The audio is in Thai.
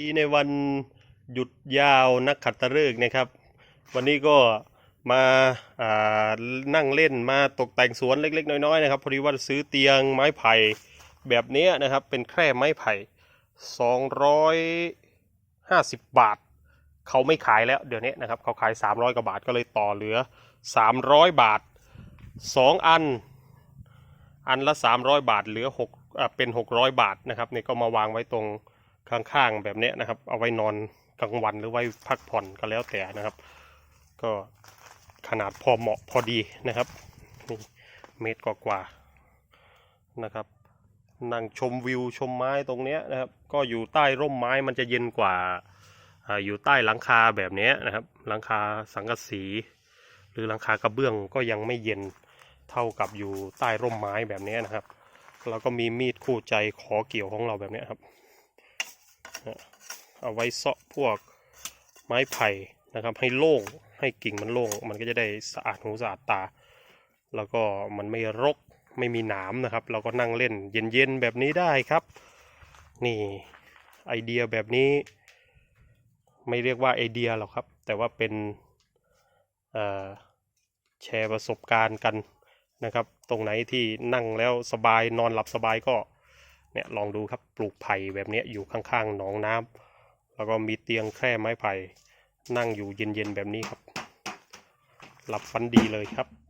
ดีในวันหยุดยาวนักขัตฤกษ์นะครับ วันนี้ก็มาานั่งเล่นมาตกแต่งสวนเล็ก ๆ น้อยๆนะครับพอดีว่าซื้อเตียงไม้ไผ่แบบนี้นะครับเป็นแคร่ไม้ไผ่ 250 บาท เขาไม่ขายแล้วเดี๋ยวนี้นะครับเขาขาย 300 กว่าบาทก็เลยต่อเหลือ 300 บาท 2 อัน อันละ 300 บาทเหลือ6อเป็น 600 บาทนะครับนี่ก็มาวางไว้ตรง ข้างๆแบบนี้นะครับ เอาไว้นอนกลางวันหรือไว้พักผ่อนก็แล้วแต่นะครับ ก็ขนาดพอเหมาะพอดีนะครับนี่เมตรกว่าๆนะครับ นั่งชมวิวชมไม้ตรงเนี้ยนะครับ ก็อยู่ใต้ร่มไม้มันจะเย็นกว่าอยู่ใต้หลังคาแบบนี้นะครับ หลังคาสังกะสี หรือหลังคากระเบื้องก็ยังไม่เย็นเท่ากับอยู่ใต้ร่มไม้แบบนี้นะครับ แล้วก็มีมีดคู่ใจขอเกี่ยวของเราแบบนี้ครับ เอาไว้เซาะพวกไม้ไผ่นะครับ ให้โล่งให้กิ่งมันโล่ง มันก็จะได้สะอาดหูสะอาดตา แล้วก็มันไม่รกไม่มีหนามนะครับ เราก็นั่งเล่นเย็นๆแบบนี้ได้ครับ นี่ไอเดียแบบนี้ ไม่เรียกว่าไอเดียหรอกครับ แต่ว่าเป็นแชร์ประสบการณ์กันนะครับ ตรงไหนที่นั่งแล้วสบายนอนหลับสบายก็ เนี่ยลองดูครับปลูกไผ่แบบนี้อยู่ข้างๆหนองน้ำแล้วก็มีเตียงแคร่ไม้ไผ่นั่งอยู่เย็นๆแบบนี้ครับ หลับฝันดีเลยครับ